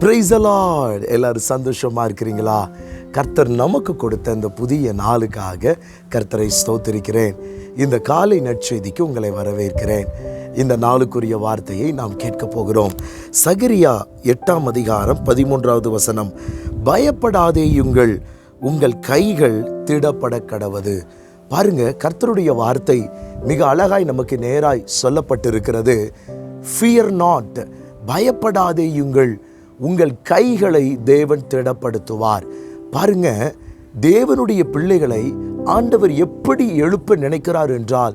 பிரைசலாட் Lord எல்லாரும் சந்தோஷமாக இருக்கிறீங்களா? கர்த்தர் நமக்கு கொடுத்த இந்த புதிய நாளுக்காக கர்த்தரை ஸ்தோத்திருக்கிறேன். இந்த காலை நற்செய்திக்கு உங்களை வரவேற்கிறேன். இந்த நாளுக்குரிய வார்த்தையை நாம் கேட்க போகிறோம். சகரியா எட்டாம் அதிகாரம் பதிமூன்றாவது வசனம். பயப்படாதேயுங்கள் உங்கள் கைகள் திடப்பட கடவது. பாருங்க கர்த்தருடைய வார்த்தை மிக அழகாய் நமக்கு நேராய் சொல்லப்பட்டிருக்கிறது. ஃபியர் நாட் பயப்படாதேயுங்கள் உங்கள் கைகளை தேவன் திடப்படுத்துவார் பாருங்க தேவனுடைய பிள்ளைகளை ஆண்டவர் எப்படி எழுப்ப நினைக்கிறார் என்றால்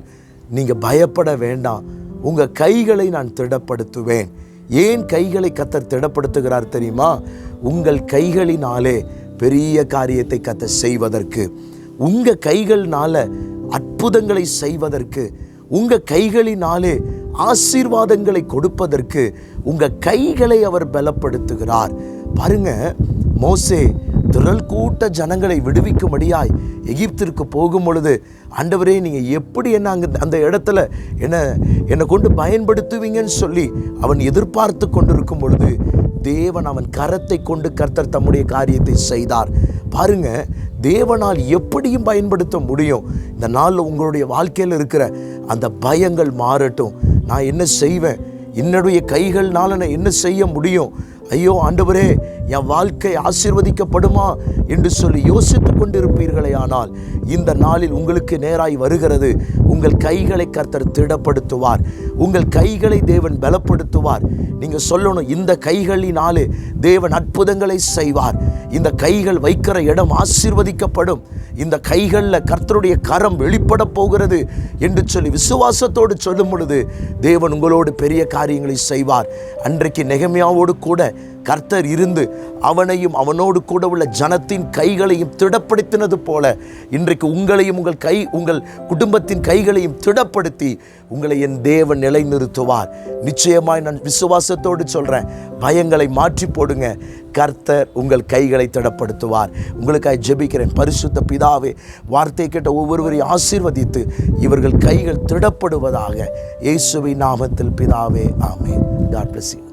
நீங்கள் பயப்பட வேண்டாம். உங்கள் கைகளை நான் திடப்படுத்துவேன் ஏன் கைகளை கத்தர் திடப்படுத்துகிறார் தெரியுமா? உங்கள் கைகளினாலே பெரிய காரியத்தை கத்த செய்வதற்கு உங்கள் கைகள்னால அற்புதங்களை செய்வதற்கு உங்கள் கைகளினாலே ஆசீர்வாதங்களை கொடுப்பதற்கு உங்கள் கைகளை அவர் பலப்படுத்துகிறார். பாருங்க மோசே திரள் கூட்ட ஜனங்களை விடுவிக்கும்படியாய் எகிப்திற்கு போகும் பொழுது ஆண்டவரே நீங்கள் எப்படி என்ன அங்கே அந்த இடத்துல என்ன என்னை கொண்டு பயன்படுத்துவீங்கன்னு சொல்லி அவன் எதிர்பார்த்து கொண்டிருக்கும் பொழுது தேவன் அவன் கரத்தை கொண்டு கர்த்தர் தம்முடைய காரியத்தை செய்தார். பாருங்க தேவனால் எப்படியும் பயன்படுத்த முடியும். இந்த நாளில் உங்களுடைய வாழ்க்கையில் இருக்கிற அந்த பயங்கள் மாறட்டும். நான் என்ன செய்வேன்? என்னுடைய கைகள்னால் நான் என்ன செய்ய முடியும்? ஐயோ ஆண்டவரே என் வாழ்க்கை ஆசீர்வதிக்கப்படுமா என்று சொல்லி யோசித்து கொண்டிருப்பீர்களே ஆனால் இந்த நாளில் உங்களுக்கு நேராய் வருகிறது. உங்கள் கைகளை கர்த்தர் திடப்படுத்துவார். உங்கள் கைகளை தேவன் பலப்படுத்துவார். நீங்கள் சொல்லணும் இந்த கைகளினாலே தேவன் அற்புதங்களை செய்வார். இந்த கைகள் வைக்கிற இடம் ஆசீர்வதிக்கப்படும். இந்த கைகளில் கர்த்தருடைய கரம் வெளிப்பட போகிறது என்று சொல்லி விசுவாசத்தோடு சொல்லும் பொழுது தேவன் உங்களோடு பெரிய காரியங்களை செய்வார். அன்றைக்கு நெகமையாவோடு கூட கர்த்தர் இருந்து அவனையும் அவனோடு கூட உள்ள ஜனத்தின் கைகளையும் திடப்படுத்தினது போல இன்றைக்கு உங்களையும் உங்கள் கை உங்கள் குடும்பத்தின் கைகளையும் திடப்படுத்தி உங்களை என் தேவன் நிலைநிறுத்துவார். நிச்சயமாய் நான் விசுவாசத்தோடு சொல்கிறேன் பயங்களை மாற்றி போடுங்க. கர்த்தர் உங்கள் கைகளை திடப்படுத்துவார். உங்களுக்காக ஜெபிக்கிறேன். பரிசுத்த பிதாவே வார்த்தை கேட்ட ஒவ்வொருவரையும் ஆசீர்வதித்து இவர்கள் கைகள் திடப்படுவதாக. இயேசுவின் நாமத்தில் பிதாவே ஆமே காட் பிளஸ்